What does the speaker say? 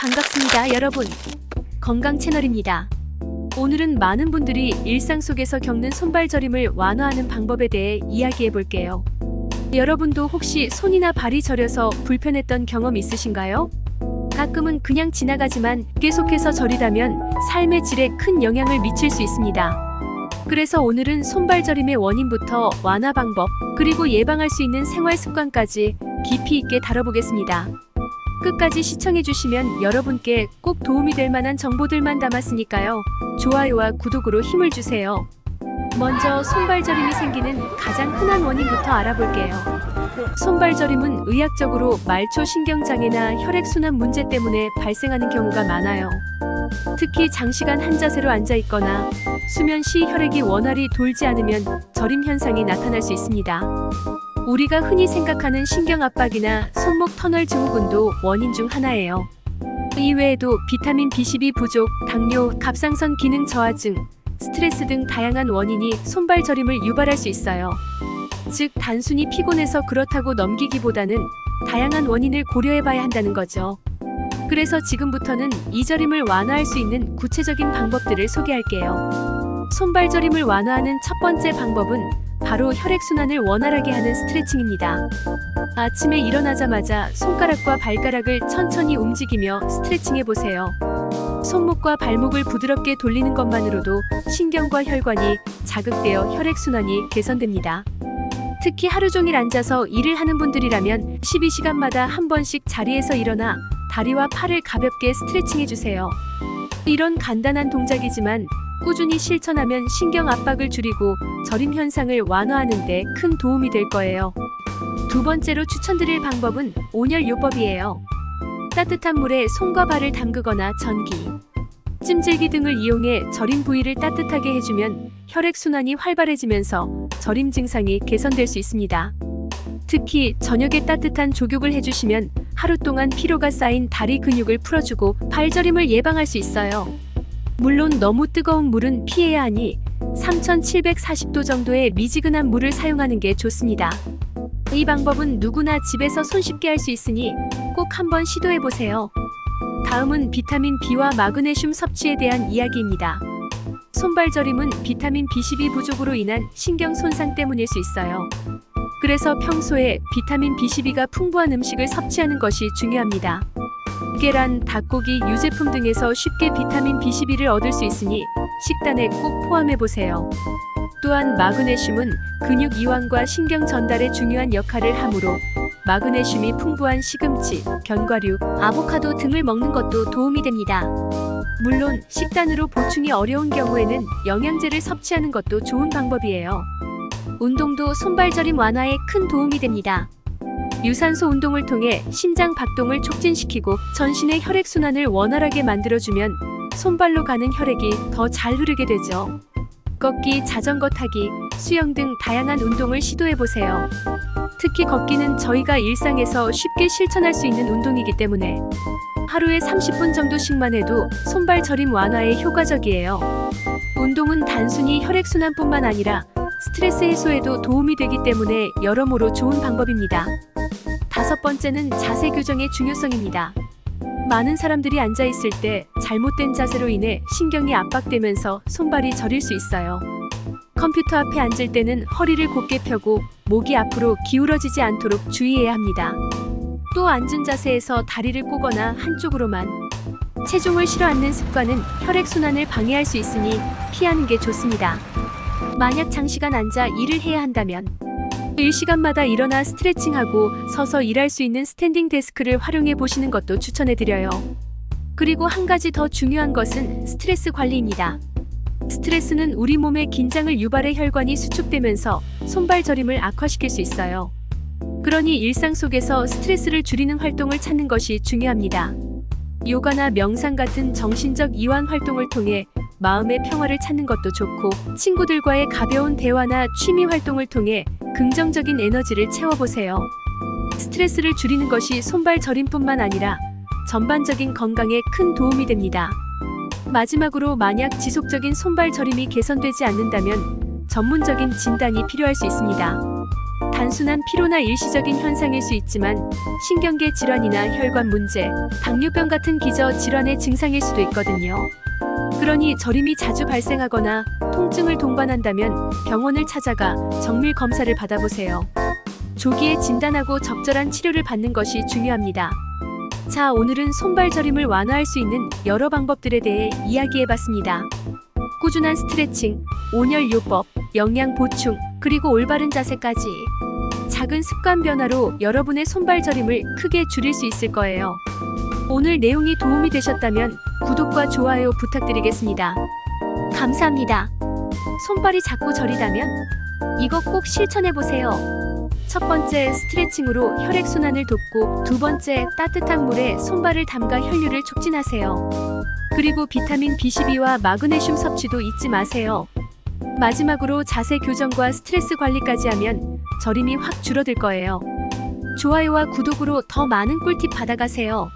반갑습니다, 여러분. 건강 채널입니다. 오늘은 많은 분들이 일상 속에서 겪는 손발 저림을 완화하는 방법에 대해 이야기해 볼게요. 여러분도 혹시 손이나 발이 저려서 불편했던 경험 있으신가요? 가끔은 그냥 지나가지만 계속해서 저리다면 삶의 질에 큰 영향을 미칠 수 있습니다. 그래서 오늘은 손발 저림의 원인부터 완화 방법, 그리고 예방할 수 있는 생활 습관까지 깊이 있게 다뤄보겠습니다. 끝까지 시청해주시면 여러분께 꼭 도움이 될 만한 정보들만 담았으니까요. 좋아요와 구독으로 힘을 주세요. 먼저 손발저림이 생기는 가장 흔한 원인부터 알아볼게요. 손발저림은 의학적으로 말초 신경장애나 혈액순환 문제 때문에 발생하는 경우가 많아요. 특히 장시간 한 자세로 앉아 있거나 수면 시 혈액이 원활히 돌지 않으면 저림 현상이 나타날 수 있습니다. 우리가 흔히 생각하는 신경 압박이나 손목 터널 증후군도 원인 중 하나예요. 이외에도 비타민 B12 부족, 당뇨, 갑상선 기능 저하증, 스트레스 등 다양한 원인이 손발 저림을 유발할 수 있어요. 즉, 단순히 피곤해서 그렇다고 넘기기보다는 다양한 원인을 고려해봐야 한다는 거죠. 그래서 지금부터는 이 저림을 완화할 수 있는 구체적인 방법들을 소개할게요. 손발 저림을 완화하는 첫 번째 방법은 바로 혈액순환을 원활하게 하는 스트레칭입니다. 아침에 일어나자마자 손가락과 발가락을 천천히 움직이며 스트레칭해 보세요. 손목과 발목을 부드럽게 돌리는 것만으로도 신경과 혈관이 자극되어 혈액순환이 개선됩니다. 특히 하루 종일 앉아서 일을 하는 분들이라면 12시간마다 한 번씩 자리에서 일어나 다리와 팔을 가볍게 스트레칭해 주세요. 이런 간단한 동작이지만 꾸준히 실천하면 신경 압박을 줄이고 저림 현상을 완화하는 데 큰 도움이 될 거예요. 두 번째로 추천드릴 방법은 온열 요법이에요. 따뜻한 물에 손과 발을 담그거나 전기, 찜질기 등을 이용해 저림 부위를 따뜻하게 해주면 혈액 순환이 활발해지면서 저림 증상이 개선될 수 있습니다. 특히 저녁에 따뜻한 족욕을 해주시면 하루 동안 피로가 쌓인 다리 근육을 풀어주고 발저림을 예방할 수 있어요. 물론 너무 뜨거운 물은 피해야 하니 3740도 정도의 미지근한 물을 사용하는 게 좋습니다. 이 방법은 누구나 집에서 손쉽게 할 수 있으니 꼭 한번 시도해 보세요. 다음은 비타민 B와 마그네슘 섭취에 대한 이야기입니다. 손발 저림은 비타민 B12 부족으로 인한 신경 손상 때문일 수 있어요. 그래서 평소에 비타민 B12가 풍부한 음식을 섭취하는 것이 중요합니다. 계란, 닭고기, 유제품 등에서 쉽게 비타민 B12를 얻을 수 있으니 식단에 꼭 포함해 보세요. 또한 마그네슘은 근육 이완과 신경 전달에 중요한 역할을 하므로 마그네슘이 풍부한 시금치, 견과류, 아보카도 등을 먹는 것도 도움이 됩니다. 물론 식단으로 보충이 어려운 경우에는 영양제를 섭취하는 것도 좋은 방법이에요. 운동도 손발저림 완화에 큰 도움이 됩니다. 유산소 운동을 통해 심장 박동을 촉진시키고 전신의 혈액순환을 원활하게 만들어주면 손발로 가는 혈액이 더 잘 흐르게 되죠. 걷기, 자전거 타기, 수영 등 다양한 운동을 시도해 보세요. 특히 걷기는 저희가 일상에서 쉽게 실천할 수 있는 운동이기 때문에 하루에 30분 정도씩만 해도 손발 저림 완화에 효과적이에요. 운동은 단순히 혈액순환뿐만 아니라 스트레스 해소에도 도움이 되기 때문에 여러모로 좋은 방법입니다. 다섯 번째는 자세 교정의 중요성입니다. 많은 사람들이 앉아 있을 때 잘못된 자세로 인해 신경이 압박되면서 손발이 저릴 수 있어요. 컴퓨터 앞에 앉을 때는 허리를 곧게 펴고 목이 앞으로 기울어지지 않도록 주의해야 합니다. 또 앉은 자세에서 다리를 꼬거나 한쪽으로만 체중을 실어 앉는 습관은 혈액순환을 방해할 수 있으니 피하는 게 좋습니다. 만약 장시간 앉아 일을 해야 한다면 일시간마다 일어나 스트레칭하고 서서 일할 수 있는 스탠딩 데스크를 활용해 보시는 것도 추천해 드려요. 그리고 한 가지 더 중요한 것은 스트레스 관리입니다. 스트레스는 우리 몸의 긴장을 유발해 혈관이 수축되면서 손발 저림을 악화시킬 수 있어요. 그러니 일상 속에서 스트레스를 줄이는 활동을 찾는 것이 중요합니다. 요가나 명상 같은 정신적 이완 활동을 통해 마음의 평화를 찾는 것도 좋고 친구들과의 가벼운 대화나 취미 활동을 통해 긍정적인 에너지를 채워보세요. 스트레스를 줄이는 것이 손발 저림뿐만 아니라 전반적인 건강에 큰 도움이 됩니다. 마지막으로 만약 지속적인 손발 저림이 개선되지 않는다면 전문적인 진단이 필요할 수 있습니다. 단순한 피로나 일시적인 현상일 수 있지만 신경계 질환이나 혈관 문제, 당뇨병 같은 기저 질환의 증상일 수도 있거든요. 그러니 저림이 자주 발생하거나 통증을 동반한다면 병원을 찾아가 정밀 검사를 받아보세요. 조기에 진단하고 적절한 치료를 받는 것이 중요합니다. 자, 오늘은 손발 저림을 완화할 수 있는 여러 방법들에 대해 이야기해봤습니다. 꾸준한 스트레칭, 온열 요법, 영양 보충, 그리고 올바른 자세까지 작은 습관 변화로 여러분의 손발 저림을 크게 줄일 수 있을 거예요. 오늘 내용이 도움이 되셨다면 구독과 좋아요 부탁드리겠습니다. 감사합니다. 손발이 자꾸 저리다면 이거 꼭 실천해 보세요. 첫 번째 스트레칭으로 혈액 순환을 돕고 두 번째 따뜻한 물에 손발을 담가 혈류를 촉진하세요. 그리고 비타민 B12와 마그네슘 섭취도 잊지 마세요. 마지막으로 자세 교정과 스트레스 관리까지 하면 저림이 확 줄어들 거예요. 좋아요와 구독으로 더 많은 꿀팁 받아가세요.